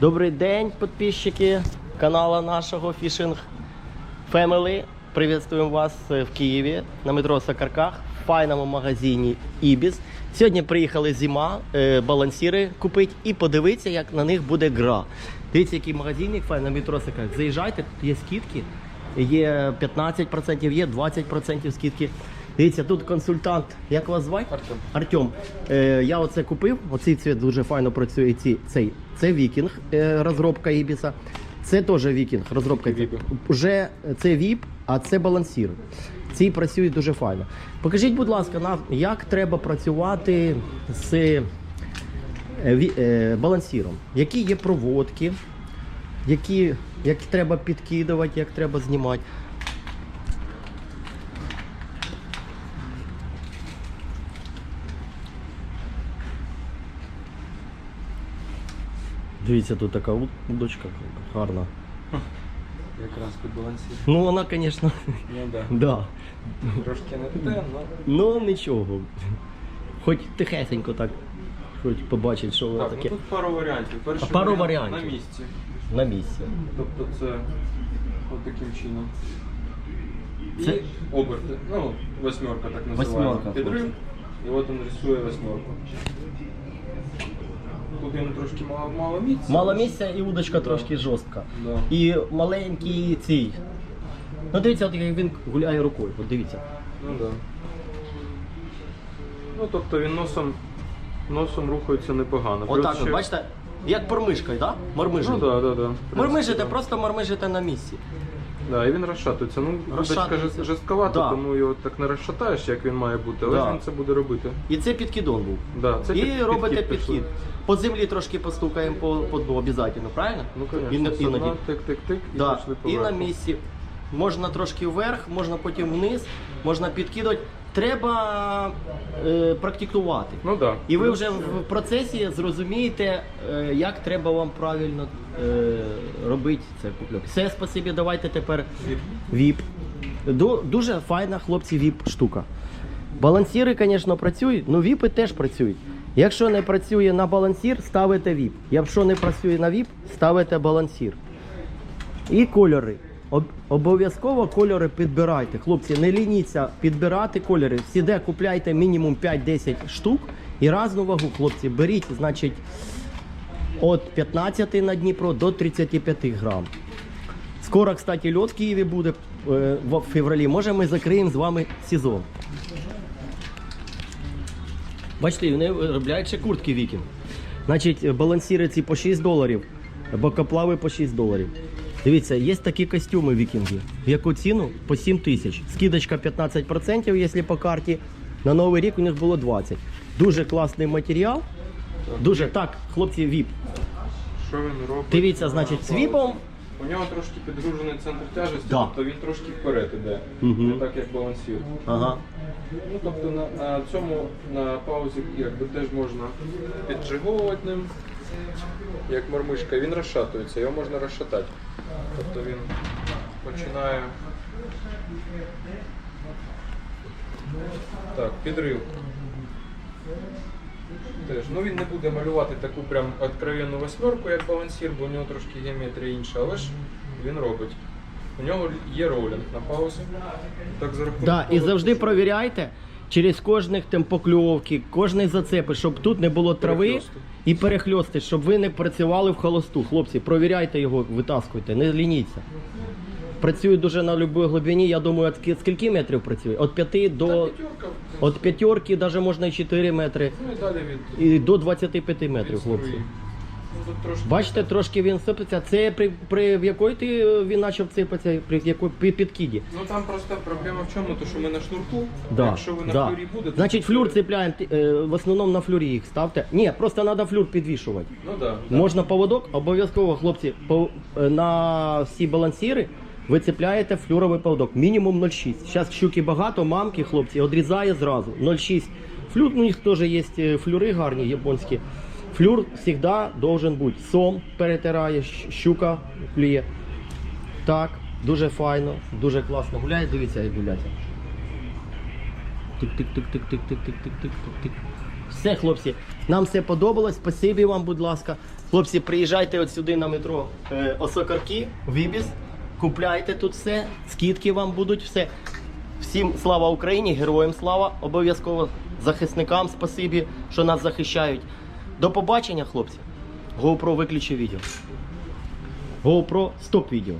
Добрий день, підписчики каналу нашого Fishing Family. Приветствуем вас е, в Києві на метро Сакарках в файному магазині Ібіс. Сьогодні приїхали зима, е, балансіри купити і подивитися, як на них буде гра. Дивіться, який магазинник файний на метро Сакарках. Заїжджайте, тут є скидки. Є 15%, є 20% скидки. Дивіться, тут консультант. Як вас звати? Артем. Артем, е, я оце купив. Оцей цвіт дуже файно працює. Ці, цей, це Вікінг, е, розробка Ібіса. Це теж Вікінг, розробка. Віпи. Уже це Віп, а це балансір. Ці працюють дуже файно. Покажіть, будь ласка, нам, як треба працювати з е, е, балансіром. Які є проводки, які, як треба підкидувати, як треба знімати. Дивіться, тут така удочка гарна. Якраз під балансі. Ну, вона, звісно, Ну да. да. Трошки не те, але. Ну нічого. Хоч тихесенько так. Хоч побачить, що воно ну таке тут пару варіантів. Перший А пару варіант варіантів. на місці. на місці. Тобто це от таким чином. І Це- оберти. Ну, восьмерка так називаємо. Восьмерка, Підрив. І от він рисує восьмерку. Тут трошки мало, мало місця. Мало місця і удочка трошки жорстка. Да. І маленький цей. Ну дивіться, от як він гуляє рукою. От дивіться. Ну да. Ну тобто він носом, носом рухається непогано. Плюс Отак, ще- от, бачите, як мормишкою, так? Да? Мормижить. Ну да, да, да. Мормижите, просто мормижите на місці. Да, і він розшатується. Ну, Розшатується. жорстковата, Да. тому його так не розшатаєш, як він має бути, але Да. він це буде робити. І це підкидон був. Да, це і під- робите підхід пішли. По землі трошки постукаємо по, по дну обов'язково, правильно? Ну, І, звісно, на- іноді. тик-тик-тик, і Да. пішли І на поверху. місці. Можна трошки вверх, можна потім вниз, можна підкидати. Треба е, практикувати. Ну. Да. І ви вже в процесі зрозумієте, е, як треба вам правильно е, робити це купльок. Все, спасибі, давайте тепер віп. Ду- Дуже файна, хлопці, віп штука. Балансіри, звісно, працюють, але віпи теж працюють. Якщо не працює на балансір, ставите віп. Якщо не працює на віп, ставите балансір. І кольори. Об- Обов'язково кольори підбирайте. Хлопці, не лініться підбирати кольори. Всіде купляйте мінімум 5-10 штук і разну вагу, хлопці, беріть, значить, від 15 на Дніпро до 35 грам. Скоро, кстати, льот в Києві буде е, в февралі. Може, ми закриємо з вами сезон. Бачите, вони виробляють ще куртки вікінг. Значить, балансіри ці по 6 доларів, бокоплави по 6 доларів. Дивіться, є такі костюми вікінги. В яку ціну? По 7 тисяч. Скидочка 15%, якщо по карті. На Новий рік у них було 20. Дуже класний матеріал. Дуже так, хлопці, віп. Що він робить? Дивіться, значить, з віпом. У нього трошки підгружений центр тяжесті, Да. тобто він трошки вперед іде. Мгм. Не так як балансір. Ага. Ну, тобто на, на цьому на паузі якби теж можна піджиговувати ним, як мормишка. Він розшатується, його можна розшатати. Тобто він починає. Так, підрив. Теж. Ну він не буде малювати таку прям откровенну восьмерку, як балансір, бо у нього трошки геометрія інша, але ж він робить. У нього є роулінг на паузі. Так за рахунок Да, і завжди що- провіряйте через кожних темпокльовки, кожний зацепи, щоб тут не було трави Перехльосту. і перехльости, щоб ви не працювали в холосту. Хлопці, провіряйте його, витаскуйте, не лініться. Працює дуже на будь-якій глибині. Я думаю, от скільки метрів працює? От 5 до от п'ятерки, навіть можна і 4 метри, ну і далі від, і до 25 метрів, від хлопці. Ну, тут трошки Бачите, трошки він сипеться. Це при, при в якої ти е, він почав сипатися, при якої при підкиді. Ну там просто проблема в чому, то що ми на шнурку, Да, якщо ви на да. флюрі будете. Значить, флюр цепляємо е, в основному на флюрі їх ставте. Ні, просто треба флюр підвішувати. Ну да, да. Можна поводок, обов'язково, хлопці, по, е, на всі балансіри ви цепляєте флюровий поводок, мінімум 0,6. Зараз щуки багато, мамки, хлопці, одрізає зразу. 0,6. Флюр, у них теж є е, флюри гарні, японські. Флюр завжди должен бути. Сом перетирає, щука плює. Так, дуже файно, дуже класно. Гуляє, дивіться, як гуляє. Тик-тик-тик-тик-тик-тик-тик-тик-тик-тик. Все, хлопці, нам все подобалось. Спасибі вам, будь ласка. Хлопці, приїжджайте от сюди на метро е, Осокарки, Вібіс, купляйте тут все, скидки вам будуть, все. Всім слава Україні, героям слава, обов'язково захисникам спасибі, що нас захищають. До побачення, хлопці. GoPro виключи відео. GoPro стоп відео.